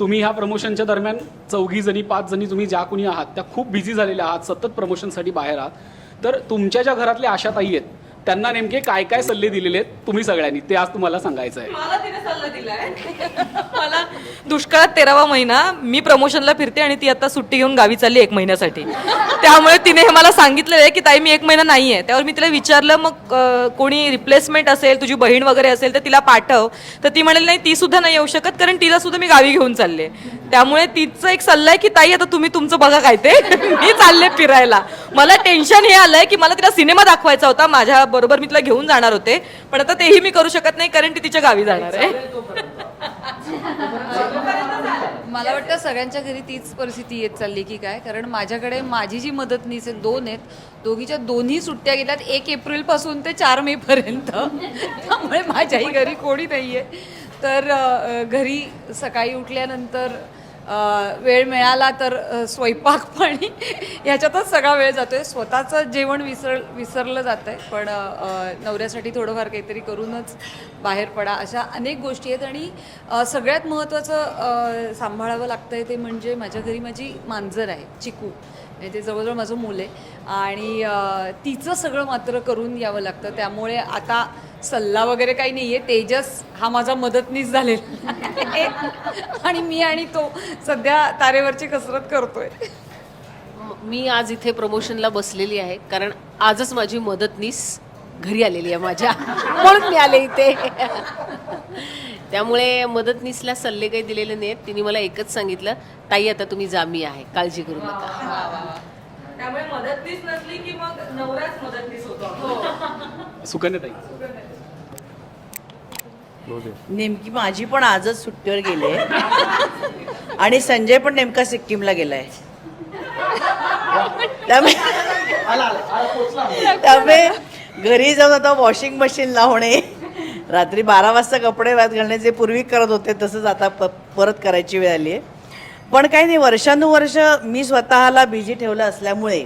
तुम्ही ह्या प्रमोशनच्या दरम्यान चौघी जणी पाच जणी तुम्ही ज्या कोणी आहात त्या खूप बिझी झालेल्या आहात सतत प्रमोशनसाठी बाहेर आहात. तर तुमच्या ज्या घरातल्या आशाताई आहेत त्यांना नेमके काय काय सल्ले दिलेले आहेत तुम्ही सगळ्यांनी? ते आज तुम्हाला सांगायचं आहे मला तिने सल्ला दिलाय. मला दुष्काळात तेरावा महिना मी प्रमोशनला फिरते आणि ती आता सुट्टी घेऊन गावी चालली एक महिन्यासाठी. त्यामुळे तिने हे मला सांगितलं आहे की ताई मी एक महिना नाही आहे त्यावर मी तिला विचारलं मग अं, कोणी रिप्लेसमेंट असेल तुझी बहीण वगैरे असेल तर तिला पाठव. तर ती म्हणाली नाही ती सुद्धा नाही येऊ शकत कारण तिला सुद्धा मी गावी घेऊन चालले. त्यामुळे तिचं एक सल्ला आहे की ताई आता तुम्ही तुमचं बघा काय ते. मी चालले फिरायला. मला टेन्शन हे आलंय की मला तिला सिनेमा दाखवायचा होता. माझ्या बरोबर मी तिला घेऊन जाणार होते. पण आता तेही मी करू शकत नाही कारण ती तिच्या गावी जाणार आहे. मला वाटतं सगळ्यांच्या घरी तीच परिस्थिती येत चालली की काय? कारण माझ्याकडे माझी जी मदतनीस आहे दोन आहेत दोघीच्या दोन्ही सुट्ट्या गेल्यात. एक एप्रिलपासून ते चार मे पर्यंत. त्यामुळे माझ्याही घरी कोणी नाहीये. तर घरी सकाळी उठल्यानंतर वेळ मिळाला तर स्वयंपाक पाणी ह्याच्यातच सगळा वेळ जातो आहे स्वतःचं जेवण विसर विसरलं जातंय. पण नवऱ्यासाठी थोडंफार काहीतरी करूनच बाहेर पडा अशा अनेक गोष्टी आहेत. आणि सगळ्यात महत्त्वाचं सांभाळावं लागतं आहे ते म्हणजे माझ्या घरी माझी मांजर आहे चिकू. म्हणजे ते जवळजवळ माझं मूल आहे. आणि तिचं सगळं मात्र करून यावं लागतं. त्यामुळे आता सल्ला वगैरे काही नाही आहे तेजस हा माझा मदतनीस झालेला आहे. आणि मी आणि तो सध्या तारेवरची कसरत करतोय. मी आज इथे प्रमोशनला बसलेली आहे. कारण आजच माझी मदतनीस घरी आलेली आहे माझ्या. म्हणून मी आले इथे. त्यामुळे मदतनीसला सल्ले काही दिलेले नाहीत तिने मला एकच सांगितलं ताई आता तुम्ही जा मी आहे. काळजी करू नका. त्यामुळे मदतनीस नसली की मग नवराच मदतनीस होतो. सुकन्याताई नेमकी माझी पण आजच सुट्टीवर गेले आणि संजय पण नेमका सिक्कीमला गेलाय. त्यामुळे त्यामुळे घरी जाऊन आता वॉशिंग मशीन लावणे रात्री बारा वाजता कपडे वाद घालणे जे पूर्वी करत होते तसंच आता प परत करायची वेळ आली आहे पण काही नाही वर्षानुवर्ष मी स्वतःला बिझी ठेवलं असल्यामुळे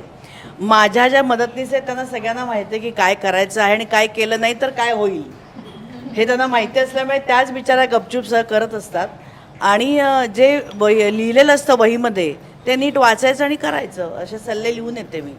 माझ्या ज्या मदतनीस आहेत त्यांना सगळ्यांना माहिती आहे की काय करायचं आहे आणि काय केलं नाही तर काय होईल. हे त्यांना माहिती असल्यामुळे त्याच बिचारा गपचूप सह करत असतात. आणि जे लिहिलेलं असतं वहीमध्ये ते नीट वाचायचं आणि करायचं असे सल्ले लिहून येते मी.